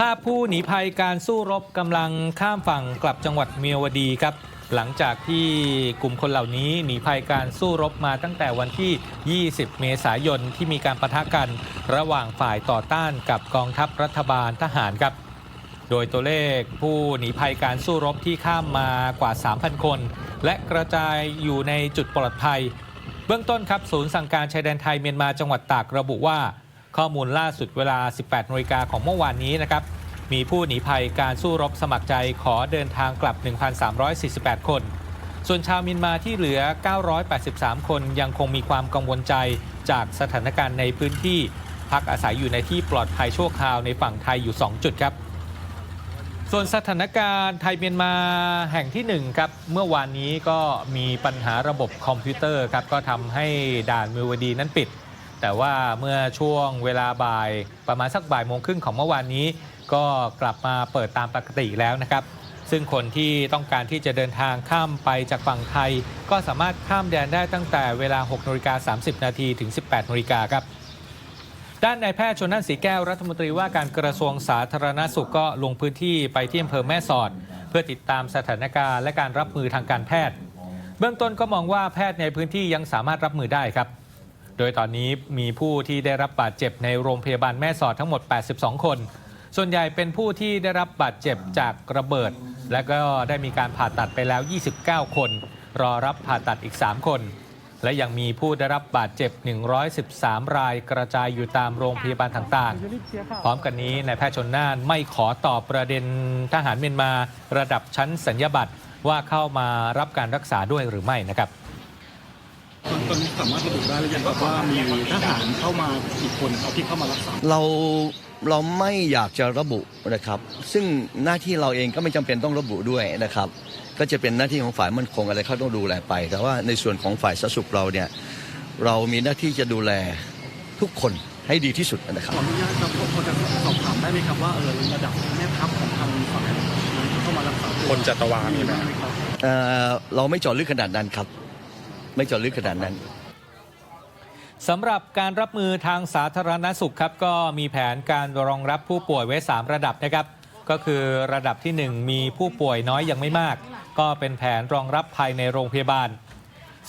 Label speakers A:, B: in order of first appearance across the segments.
A: ภาพผู้หนีภัยการสู้รบกำลังข้ามฝั่งกลับจังหวัดเมียวดีครับ หลังจากที่กลุ่มคนเหล่านี้หนีภัยการสู้รบมาตั้งแต่วันที่ 20 เมษายนที่มีการปะทะกันระหว่างฝ่ายต่อต้านกับกองทัพรัฐบาลทหารครับ โดยตัวเลขผู้หนีภัยการสู้รบที่ข้ามมากว่า 3,000 คน และกระจายอยู่ในจุดปลอดภัย เบื้องต้นครับศูนย์สั่งการชายแดนไทยเมียนมาจังหวัดตากระบุว่า ข้อมูลล่าสุดเวลา 18นาฬิกาของเมื่อวานนี้นะครับ มีผู้หนีภัยการสู้รบสมัครใจขอเดินทางกลับ 1,348 คน ส่วนชาวมียนมาที่เหลือ 983 คนยังคงมีความกังวลใจจากสถานการณ์ในพื้นที่ พักอาศัยอยู่ในที่ปลอดภัยชั่วคราวในฝั่งไทยอยู่ 2 จุดครับ ส่วนสถานการณ์ไทยเมียนมาแห่งที่ 1 ครับ เมื่อวานนี้ก็มีปัญหาระบบคอมพิวเตอร์ครับก็ทำให้ด่านมิวดีนั้นปิด แต่ว่าเมื่อช่วงเวลาบ่ายประมาณสักบ่ายโมงครึ่งของเมื่อวานนี้ ก็กลับมาเปิดตามปกติแล้วนะครับ ซึ่งคนที่ต้องการที่จะเดินทางข้ามไปจากฝั่งไทย ก็สามารถข้ามแดนได้ตั้งแต่เวลา6นาฬิกา30 นาทีถึง 18นาฬิกาครับด้านนายแพทย์ชนนั่นสีแก้วรัฐมนตรีว่าการกระทรวงสาธารณสุขก็ลงพื้นที่ไปที่อำเภอแม่สอด เพื่อติดตามสถานการณ์และการรับมือทางการแพทย์ เบื้องต้นก็มองว่าแพทย์ในพื้นที่ยังสามารถรับมือได้ครับ โดยตอนนี้มีผู้ที่ได้รับบาดเจ็บในโรงพยาบาลแม่สอดทั้งหมด 82 คน ส่วนใหญ่เป็นผู้ที่ได้รับบาดเจ็บจากระเบิด และก็ได้มีการผ่าตัดไปแล้ว 29 คน รอรับผ่าตัดอีก 3 คน และยังมีผู้ได้รับบาดเจ็บ 113 รายกระจายอยู่ตามโรงพยาบาลต่างๆ พร้อมกันนี้นายแพทย์ชนน่านไม่ขอตอบประเด็นทหารเมียนมาระดับชั้นสัญญาบัตรว่าเข้ามารับการรักษาด้วยหรือไม่นะครับ
B: ตอนตอนนี้สามารถระบุได้หรือยังครับว่ามีทหารเข้ามากี่คนครับที่เข้ามารักษา
C: เราเราไม่อยากจะระบุนะครับ ซึ่งหน้าที่เราเองก็ไม่จำเป็นต้องระบุด้วยนะครับ ก็จะเป็นหน้าที่ของฝ่ายมั่นคงอะไรเขาต้องดูแลไป แต่ว่าในส่วนของฝ่ายสาธารณสุขเราเนี่ยเรามีหน้าที่จะดูแลทุกคนให้ดีที่สุดนะครับ
B: ขออนุญาตครับพอจะสอบถามได้ไหมครับว่าเออระดับแม่ทัพของทางฝ่ายนั้นเข้ามารักษาตัว
D: คนจัตวามีไหม
B: ไหมครับ
C: เอ่อเราไม่เจาะลึกขนาดนั้นครับ ไม่เจาะลึกขนาดนั้น
A: สำหรับการรับมือทางสาธารณสุขครับก็มีแผนการรองรับผู้ป่วยไว้ 3 ระดับนะครับ ก็คือระดับที่ 1 มีผู้ป่วยน้อยยังไม่มาก ก็เป็นแผนรองรับภายในโรงพยาบาล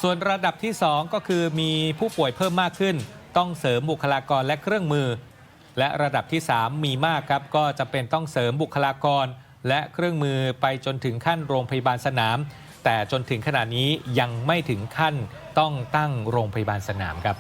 A: ส่วนระดับที่ 2 ก็คือมีผู้ป่วยเพิ่มมากขึ้น ต้องเสริมบุคลากรและเครื่องมือ และระดับที่ 3 มีมากครับก็จะเป็นต้องเสริมบุคลากร และเครื่องมือไปจนถึงขั้นโรงพยาบาลสนาม แต่จนถึงขณะนี้ยังไม่ถึงขั้นต้องตั้งโรงพยาบาลสนามครับ